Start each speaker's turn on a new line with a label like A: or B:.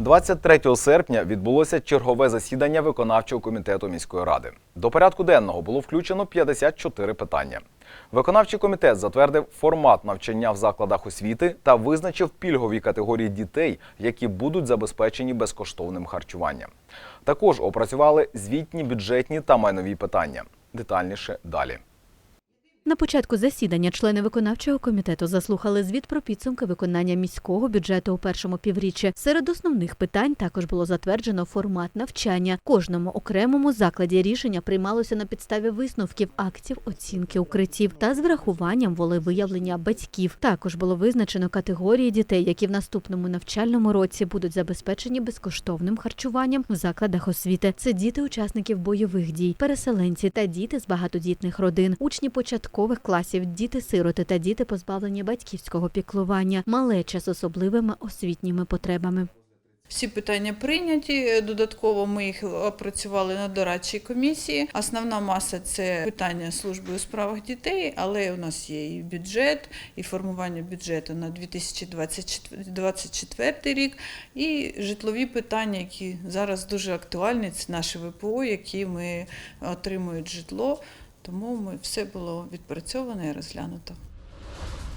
A: 23 серпня відбулося чергове засідання виконавчого комітету міської ради. До порядку денного було включено 54 питання. Виконавчий комітет затвердив формат навчання в закладах освіти та визначив пільгові категорії дітей, які будуть забезпечені безкоштовним харчуванням. Також опрацювали звітні бюджетні та майнові питання. Детальніше далі.
B: На початку засідання члени виконавчого комітету заслухали звіт про підсумки виконання міського бюджету у першому півріччі. Серед основних питань також було затверджено формат навчання. Кожному окремому закладі рішення приймалося на підставі висновків актів оцінки укриттів та з врахуванням волевиявлення батьків. Також було визначено категорії дітей, які в наступному навчальному році будуть забезпечені безкоштовним харчуванням в закладах освіти. Це діти учасників бойових дій, переселенці та діти з багатодітних родин, учні початкових класів, діти-сироти та діти позбавлені батьківського піклування, малеча з особливими освітніми потребами.
C: Всі питання прийняті. Додатково ми їх опрацювали на дорадчій комісії. Основна маса це питання служби у справах дітей, але у нас є і бюджет, і формування бюджету на 2024 рік, і житлові питання, які зараз дуже актуальні. Це наші ВПО, які ми отримують житло. Тому ми все було відпрацьовано і розглянуто.